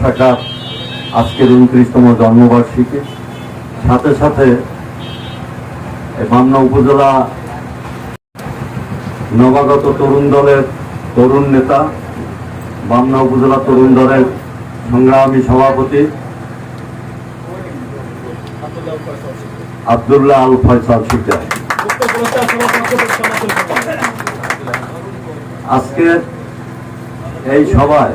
শাখার আজকের উনত্রিশতম জন্মবার্ষিকী। সাথে সাথে বামনা উপজেলা নবাগত তরুণ দলের তরুণ নেতা, বামনা উপজেলা তরুণ দলের সংগ্রামী সভাপতি আব্দুল্লাহ আল ফয়সাল শিকদার আজকে এই সভায়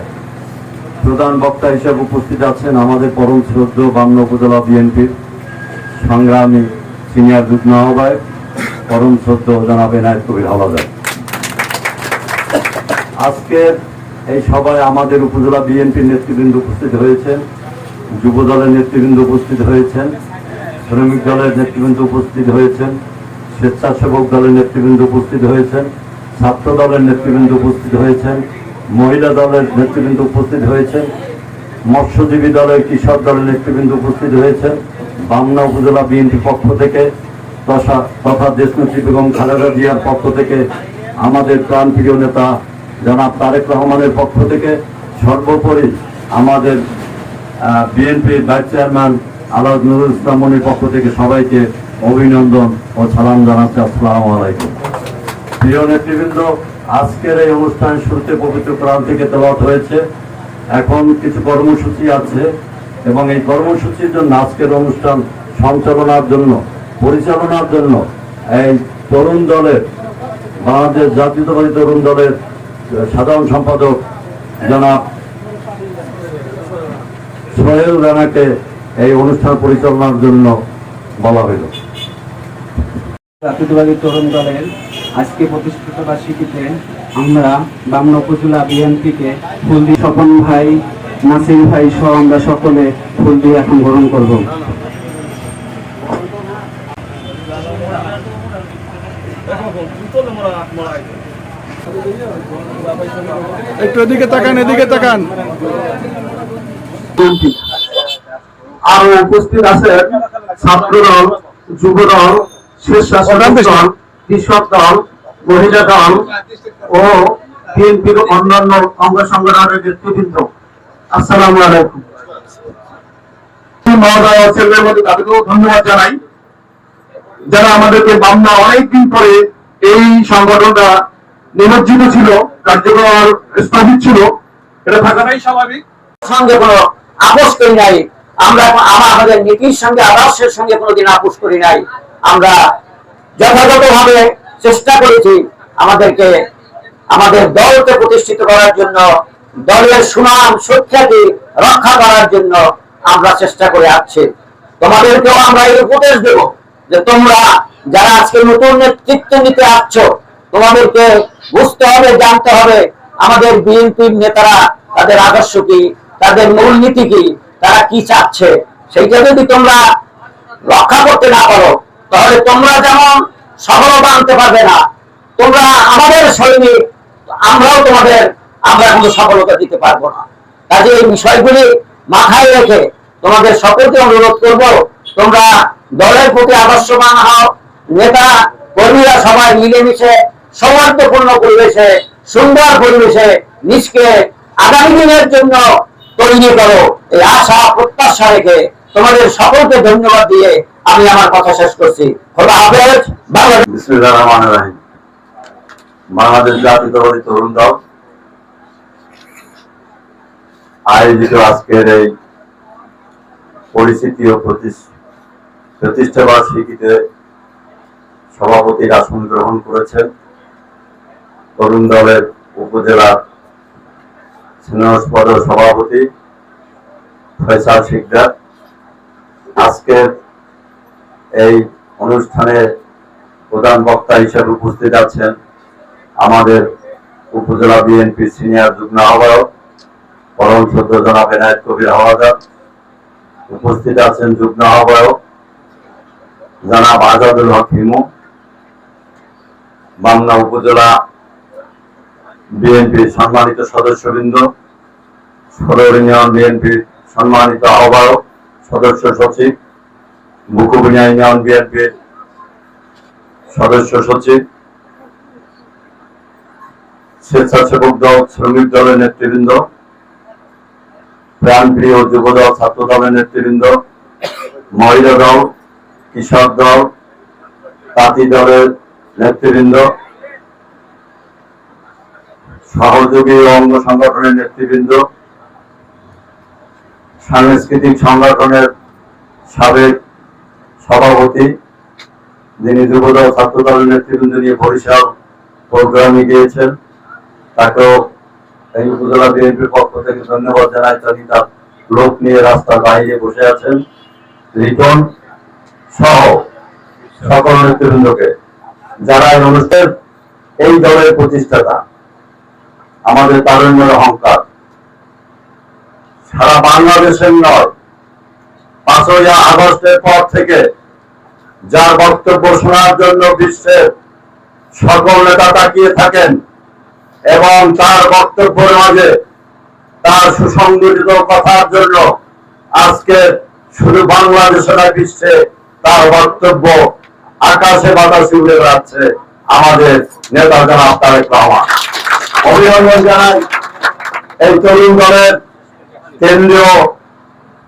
প্রধান বক্তা হিসেবে উপস্থিত আছেন আমাদের পরম শ্রদ্ধ বামনা উপজেলা বিএনপির সংগ্রামী সিনিয়র যুগ্ম আহ্বায়ক, পরম শ্রদ্ধ জনাব এনায়ত কবির হাওলাদার আজকের এই সভায় আমাদের উপজেলা বিএনপির নেতৃবৃন্দ উপস্থিত হয়েছেন যুব দলের নেতৃবৃন্দ উপস্থিত হয়েছেন শ্রমিক দলের নেতৃবৃন্দ উপস্থিত হয়েছেন, স্বেচ্ছাসেবক দলের নেতৃবৃন্দ উপস্থিত হয়েছেন, ছাত্র দলের নেতৃবৃন্দ উপস্থিত হয়েছেন, মহিলা দলের নেতৃবৃন্দ উপস্থিত হয়েছেন, মৎস্যজীবী দলের কৃষক দলের নেতৃবৃন্দ উপস্থিত হয়েছেন, বামনা উপজেলা বিএনপি পক্ষ থেকে তথা তথা দেশনেত্রী বেগম খালেদা জিয়ার পক্ষ থেকে আমাদের প্রাণপ্রিয় নেতা জনাব তারেক রহমানের পক্ষ থেকে সর্বোপরি আমাদের বিএনপির ভাইস চেয়ারম্যান আলাদ নজরুল ইসলাম মনির পক্ষ থেকে সবাইকে অভিনন্দন ও সালাম জানাচ্ছি। আসসালামু আলাইকুম। প্রিয় নেতৃবৃন্দ, আজকের এই অনুষ্ঠান শুরুতে পবিত্র কোরআন থেকে তেলাওয়াত হয়েছে। এখন কিছু কর্মসূচি আছে এবং এই কর্মসূচির জন্য আজকের অনুষ্ঠান সঞ্চালনার জন্য, পরিচালনার জন্য এই তরুণ দলের, বাংলাদেশ জাতীয়তাবাদী তরুণ দলের সাধারণ সম্পাদক জনাব সোহেল রানাকে এই অনুষ্ঠান পরিচালনার জন্য বলা হইল। জাতীয়তাবাদী তরুণ দলের আজকে প্রতিষ্ঠিত বার্ষিকীতে আমরা বামনা উপজেলা বিএনপিকে ফুল দিয়ে স্বপন ভাই নাসির ভাই সহ আমরা সকলে ফুল দিয়ে এখন গ্রহণ করব। একটু এদিকে তাকান এদিকে তাকান। আরও উপস্থিত আছেন ছাত্র দল যুব দল স্বেচ্ছাসেবক দল কৃষক দল মহিলা দল ও বিএনপির অন্যান্য অঙ্গ সংগঠনের নেতৃবৃন্দ। আসসালামু আলাইকুম। মহোদয় মধ্যে তাদেরকেও ধন্যবাদ জানাই। যারা আমাদেরকে বামনা অনেকদিন পরে এই সংগঠনটা নিমজ্জিত ছিল কার্যকর স্থগিত ছিল এটা থাকাটাই স্বাভাবিক। সঙ্গে কোনো নাই। আমরা আমাদের নীতির সঙ্গে, আদর্শের সঙ্গে কোনোদিন আপোষ করি নাই। আমরা যথাযথভাবে চেষ্টা করেছি আমাদেরকে, আমাদের দলকে প্রতিষ্ঠিত করার জন্য, দলের সুনাম, সুখ্যাতি রক্ষা করার জন্য আমরা চেষ্টা করে আসছি তোমাদেরকেও আমরা এই উপদেশ দেব যে তোমরা যারা আজকে নতুন নেতৃত্ব নিতে আসছো, তোমাদেরকে বুঝতে হবে, জানতে হবে আমাদের বিএনপির নেতারা তাদের আদর্শ কি, তাদের মূলনীতি কি তারা কি চাচ্ছে? সেইটা যদি তোমরা রক্ষা করতে না পারো, তাহলে তোমরা যেমন সফলতা আনতে পারবে না, তোমরা আমাদের সৈনিক, আমরাও তোমাদের, আমরা কোনো সফলতা দিতে পারব না। কাজে এই বিষয়গুলি মাথায় রেখে তোমাদের সকলকে অনুরোধ করব, তোমরা দলের প্রতি আদর্শবান হও, নেতা, কর্মীরা সবাই মিলেমিশে, সৌহার্দ্যপূর্ণ পরিবেশে, সুন্দর পরিবেশে নিজকে আগামী দিনের জন্য তৈরি করো। এই আশা, প্রত্যাশা রেখে তোমাদের সকলকে ধন্যবাদ দিয়ে আমি আমার কথা শেষ করছি। খোদা হাফেজ, বাংলাদেশ। বাংলাদেশ জাতীয়তাবাদী তরুণ দল আয়োজিত আজকের এই পরিস্থিতি ও প্রতিষ্ঠা বার্ষিকীতে সভাপতির আসন গ্রহণ করেছেন তরুণ দলের উপজেলা স্নেহস্পদ সভাপতি ফয়সাল শিকদার। আজকের এই অনুষ্ঠানে প্রধান বক্তা হিসেবে উপস্থিত আছেন আমাদের উপজেলা বিএনপি সিনিয়র যুগ্ম আহ্বায়ক, পরম শ্রদ্ধ জনাব এনায়ত কবির উপস্থিত আছেন যুগ্ম আহ্বায়ক জনাব আজাদুল হক হিমু। বামনা উপজেলা বিএনপির সম্মানিত সদস্যবৃন্দ, সদর ইউনিয়ন বিএনপির সম্মানিত আহ্বায়ক, সদস্য সচিব বুকুবিনিয়া ইউনিয়ন বিএনপির সদস্য সচিব, স্বেচ্ছাসেবক দল, শ্রমিক দলের নেতৃবৃন্দ, প্রাণপ্রিয় যুব দল ছাত্র দলের নেতৃবৃন্দ, মহিলা দল কৃষক দল তাঁতি দলের নেতৃবৃন্দ সহযোগী অঙ্গ সংগঠনের নেতৃবৃন্দ, সাংস্কৃতিক সংগঠনের সাবেক সভাপতি, যিনি যুবদল ছাত্র দলের নেতৃবৃন্দ নিয়ে বরিশাল প্রোগ্রামে গিয়েছেন, তাকেও এই উপজেলা বিএনপির পক্ষ থেকে ধন্যবাদ জানাই। তিনি তার লোক নিয়ে রাস্তার বাইরে বসে আছেন। রিটন সহ সকল নেতৃবৃন্দকে যারা এই অনুষ্ঠান এই দলের প্রতিষ্ঠাতা আমাদের তারুণ্যের অহংকার। সারা বাংলাদেশের নয়, পাঁচই আগস্টের পর থেকে যার বক্তব্য শোনার জন্য বিশ্বের সকল নেতা তাকিয়ে থাকেন এবং তার বক্তব্যের মাঝে তার সুসংগঠিত কথার জন্য আজকে শুধু বাংলাদেশে নয়, বিশ্বে তার বক্তব্য আকাশে বাতাসে উড়ে বেড়াচ্ছে আমাদের নেতা জনাব তারেক রহমান। অভিনন্দন জানাই এই তরুণ দলের কেন্দ্রীয়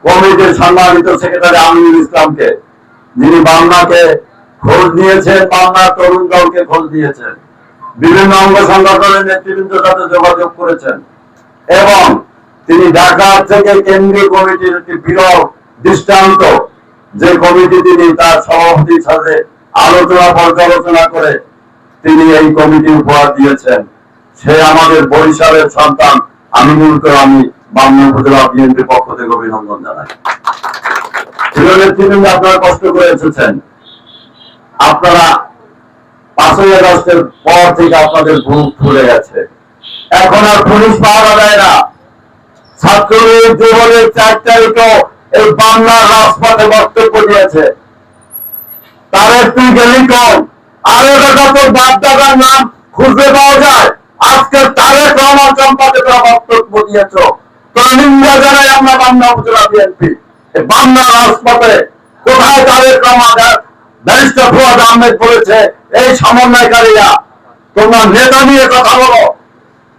কমিটির সম্মানিত সেক্রেটারি আমিনুল ইসলামকে, যিনি বাংলাকে খোঁজ নিয়েছেন বাংলার তরুণ দলকে খোঁজ দিয়েছেন বিভিন্ন অঙ্গ সংগঠনের নেতৃবৃন্দের সাথে যোগাযোগ করেছেন। এবং তিনি ঢাকা থেকে কেন্দ্রীয় কমিটির একটি বিরল দৃষ্টান্ত, যে কমিটি তিনি তার সভাপতির সাথে আলোচনা পর্যালোচনা করে তিনি এই কমিটি উপহার দিয়েছেন। সে আমাদের বরিশালের সন্তান আমিনুলকে আমি বাংলা উপজেলা বিএনপির পক্ষ থেকে অভিনন্দন জানাই। নেতৃবৃন্দ আপনারা কষ্ট করে এসেছেন। আপনারা পাঁচই আগস্টের পর থেকে আপনাদের বুক ফুলে গেছে। এখন আর পুলিশ পাওয়া যায় না। ছাত্রলীগ যুবলীগ চার তারিখও এই বাংলার রাজপথে বক্তব্য দিয়েছে। তার তুই গেলি কম আরও তোর বাপ দাদার নাম খুঁজে পাওয়া যায়? আজকে তারেক রহমান চম্পাতে বক্তব্য দিয়েছ তোরা নিন্দা আমরা বাংলা উপজেলা বিএনপি। বাংলা রাজপথে কোথায় তারেক রহমান আহমেদ বলেছে, এই সমন্বয়কারীরা, তোমরা নেতা নিয়ে কথা বলো।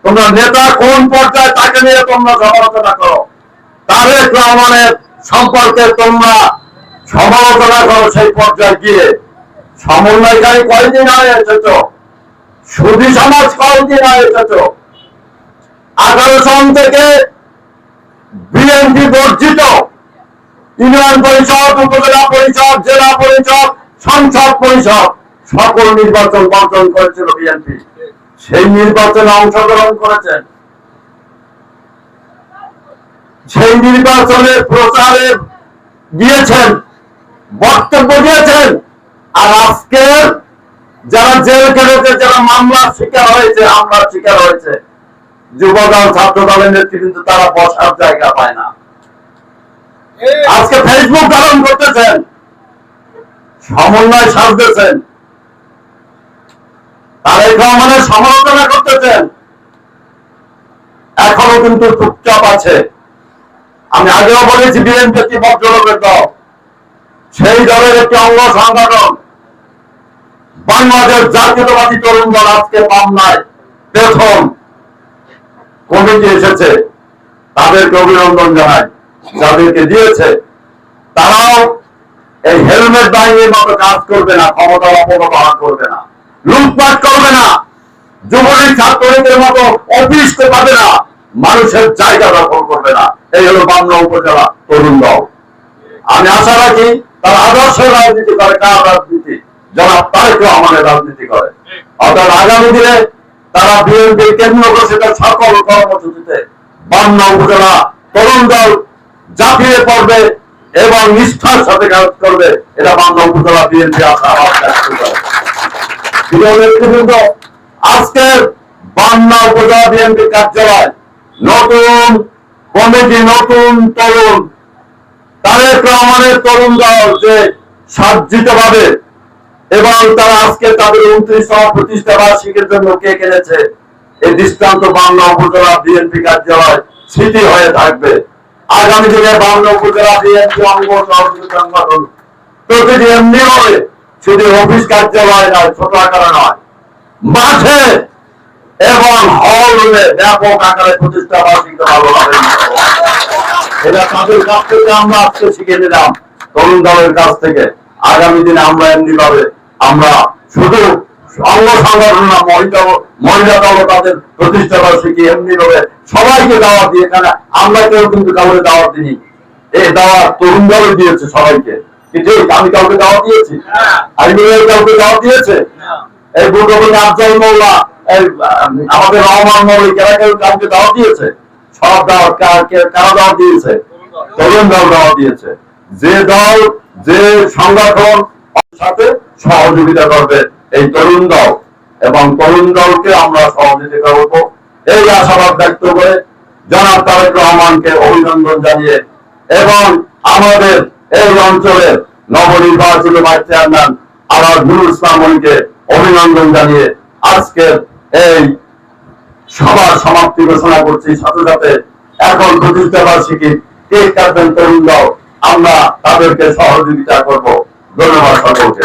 তোমরা নেতা কোন পর্যায়ে তাকে নিয়ে তোমরা সমালোচনা করো? তারেক রহমানের সম্পর্কে তোমরা সমালোচনা করো সেই পর্যায়ে গিয়ে। সমন্বয়কারী কয়দিন আগে এসেছ? সুধী সমাজ কয়দিন এসেছ। আঠারো সন থেকে বিএনপি বর্জিত ইউনিয়ন পরিষদ, উপজেলা পরিষদ, জেলা পরিষদ, সংসদ পরিষদ, সকল নির্বাচন বর্জন করেছিল বিএনপি। সেই নির্বাচনে অংশগ্রহণ করেছেন। সেই নির্বাচনে প্রচারে দিয়েছেন বক্তব্য দিয়েছেন। আর আজকে যারা জেল খেলেছে যারা মামলার শিকার হয়েছে হামলার শিকার হয়েছে যুবদল ছাত্র দলের নেতৃবৃন্দ তারা বসার জায়গা পায় না। আজকে ফেসবুক ধারণ করতেছেন সমন্বয় সাজতেছেন। তারেক রহমানের সমালোচনা করতেছেন। এখনও কিন্তু চুপচাপ আছে। আমি আগেও বলেছি বিএনপি একটি ভদ্রলোকের দল। সেই দলের একটি অঙ্গ সংগঠন। বাংলাদেশ জাতীয়তাবাদী তরুণ দল আজকে পাবনায় প্রথম কমিটি এসেছে। তাদেরকে অভিনন্দন জানাই, যাদেরকে দিয়েছে। তারাও এই হেলমেট বাহিনীর মতো কাজ করবে না অপব্যবহার করবে না, লুটপাট করবে না, যুবলীগ ছাত্রলীগের মতো পাবে না, মানুষের জায়গা দখল করবে না। এই হলো বাংলা উপজেলা তরুণ দল। আমি আশা রাখি তারা আদর্শ রাজনীতি করে, কার রাজনীতি যারা তারেক রহমানের রাজনীতি করে। অর্থাৎ আগামী দিনে তারা বিএনপি কেন্দ্র ঘোষিত সকল কর্মসূচিতে বাংলা উপজেলা তরুণ দল ঝাঁপিয়ে পড়বে এবং নিষ্ঠার সাথে কাজ করবে, এটা বাংলা উপজেলা বিএনপি করে। আজকের বাংলা উপজেলা বিএনপি কার্যালয় নতুন কমিটি নতুন তরুণ, তারেক রহমানের তরুণ দল যে সাজ্জিত ভাবে এবং তারা আজকে তাদের উনত্রিশতম প্রতিষ্ঠা বার্ষিকের জন্য কে এই দৃষ্টান্ত বাংলা উপজেলা বিএনপি কার্যালয় স্মৃতি হয়ে থাকবে। আগামী দিনে বাংলা উপজেলা বিএনপি সংগঠন এমনি হবে শুধু অফিস কার্যালয় নয়, ছোট আকারে নয়, মাঠে এবং হলে ব্যাপক আকারে প্রতিষ্ঠা বার্ষিকী এটা তাদের কাছ থেকে আমরা আজকে শিখে নিলাম তরুণ দলের কাছ থেকে। আগামী দিনে আমরা এমনি ভাবে আমরা শুধু অঙ্গ সংগঠন মহিলা মহিলা দল তাদের প্রতিষ্ঠা বার্ষিকী এমনি ভাবে সবাইকে দাওয়াত দিয়ে এখানে আমরা কেউ কিন্তু কাউকে দাওয়াত দিই এই দাওয়াত তরুণ দলে দিয়েছে সবাইকে। আমি কাউকে দাওয়াত দিয়েছি? আমি কাউকে দাওয়াত দিয়েছে? এই বুটবুল আফজাল এই আমাদের রহমান মৌলিক এরা কেউ কাউকে দাওয়াত দিয়েছে? সব দাওয়াত কা- কারা দাওয়াত দিয়েছে? তরুণ দল দাওয়াত দিয়েছে। যে দল যে সংগঠন সাথে সহযোগিতা করবে। এই তরুণ দল এবং তরুণ দলকে আমরা সহযোগিতা করব। এই আশাবাদ ব্যক্ত করে জনাব তারেক রহমানকে অভিনন্দন জানিয়ে এবং আমাদের এই অঞ্চলের নবনির্বাচিত ভাইস চেয়ারম্যান আমার নুরুল ইসলাম মনিকে অভিনন্দন জানিয়ে আজকের এই সবার সমাপ্তি ঘোষণা করছি। সাথে সাথে এখন প্রতিষ্ঠা বার্ষিকী কেক কাটবেন তরুণ দল, আমরা তাদেরকে সহযোগিতা করব। ধন্যবাদ সকলকে।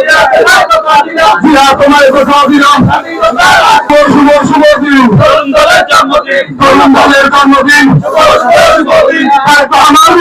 জিয়া তোমার কথা দিলাম শুভ শুভ দিন তরুণ দলের জন্মদিন। আমার